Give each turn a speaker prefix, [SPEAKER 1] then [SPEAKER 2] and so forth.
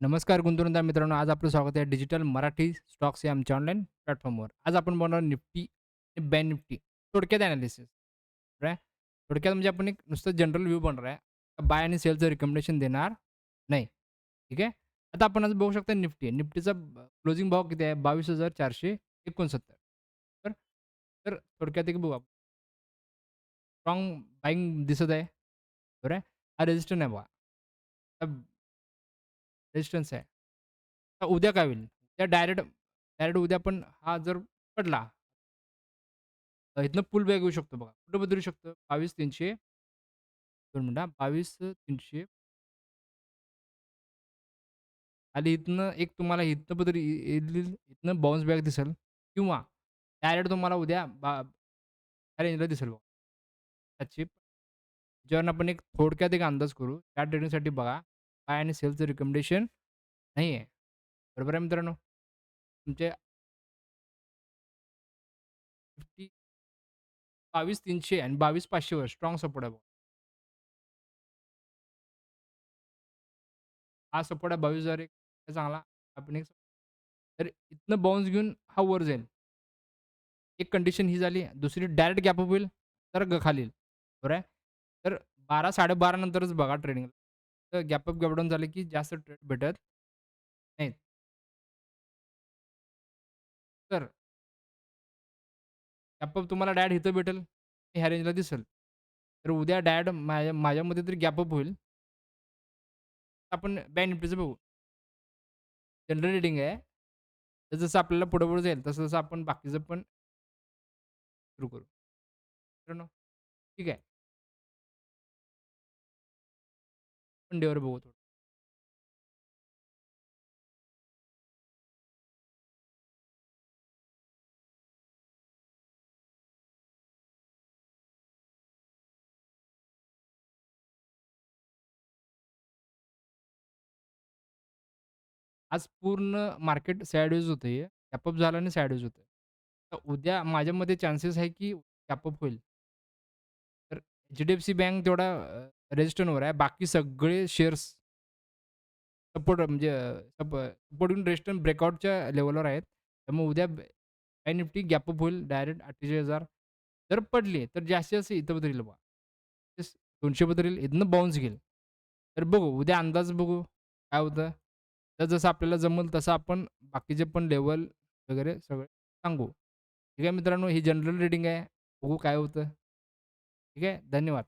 [SPEAKER 1] नमस्कार गुंतवणूकदार मित्रांनो, आज आपलं स्वागत आहे डिजिटल मराठी स्टॉक्स या आमच्या ऑनलाईन प्लॅटफॉर्मवर. आज आपण बोलणार निफ्टी आणि बँक निफ्टी थोडक्यात ॲनालिसिस. काय थोडक्यात म्हणजे आपण एक नुसतं जनरल व्ह्यू बनणार आहे. बाय आणि सेलचं रिकमेंडेशन देणार नाही. ठीक आहे. आता आपण आज बघू शकता निफ्टी. निफ्टीचा क्लोजिंग भाव किती आहे? 22,469. तर तर थोडक्यात एक बघू आपण. स्ट्रॉंग बाईंग दिसत आहे. बरं आहे. हा रेझिस्टन्स आहे बघा. रेजिस्टन्स आहे. आता उद्या काय होईल? त्या डायरेक्ट डायरेक्ट उद्या पण हा जर पडला इथनं पुल बॅग येऊ शकतो बघा. कुठं बदलू शकतो? 22,300 2 मिनिटं हां. 22,300 खाली इथनं एक तुम्हाला इथनं बदल येईल इथनं बाउन्स बॅग दिसेल किंवा डायरेक्ट तुम्हाला उद्या बा रेंजला दिसेल बघा. त्याची ज्यावर आपण एक थोडक्यात एक अंदाज करू. त्या ट्रेडिंगसाठी बघा बाय आणि सेलचं रिकमेंडेशन नाही आहे. बरोबर आहे मित्रांनो? तुमचे बावीस तीनशे आणि बावीस पाचशेवर स्ट्रॉंग सपोर्ट आहे हा सपोर्ट आहे 22,001 चांगला. आपण एक तर इथनं बाउन्स घेऊन हा वर जाईल. एक कंडिशन ही झाली. दुसरी डायरेक्ट गॅप अप होईल, तर ग खालील बरोबर आहे. तर 12, 12:30 नंतरच बघा ट्रेडिंगला. तर गॅप अप, गॅप डाउन झालं की जास्त ट्रेड भेटत नाहीत. तर गॅप अप तुम्हाला डायरेक्ट इथं भेटेल, ह्या रेंजला दिसेल. तर उद्या डायरेक्ट माझ्या माझ्या मते तरी गॅप अप होईल. आपण बँक निफ्टीचं बघू. जनरल रीडिंग आहे. तर जसं आपल्याला पुढे-पुढे जाईल तसं-तसं आपण बाकीचं पण सुरू करू. मित्रांनो, ठीक आहे. आपण डेवर बघू थोडं. आज पूर्ण मार्केट साइडवेज होतंय. गॅप अप झालं आणि साइडवेज होतंय. तर उद्या माझ्या मते चान्सेस आहे की गॅप अप होईल. तर एच-डी-एफ-सी बँक तेवढा अ, रेजिस्टनवर आहे. बाकी सगळे शेअर्स सपोर्ट म्हणजे सप सपोर्ट येऊन रेजिस्टन ब्रेकआउटच्या लेवलवर आहेत. त्यामुळे उद्या बँक निफ्टी गॅपअप होईल डायरेक्ट 48,000 जर पडली तर जास्तीत जास्त इथं उतरेल बघा. 200 उतरेल, इथनं बाउन्स घेईल. तर बघू उद्या अंदाज बघू काय होतं. तर जसं आपल्याला जमेल तसं आपण बाकीचे पण लेवल वगैरे सगळं सांगू. ठीक आहे मित्रांनो, ही जनरल रीडिंग आहे. बघू काय होतं. ठीक आहे. धन्यवाद.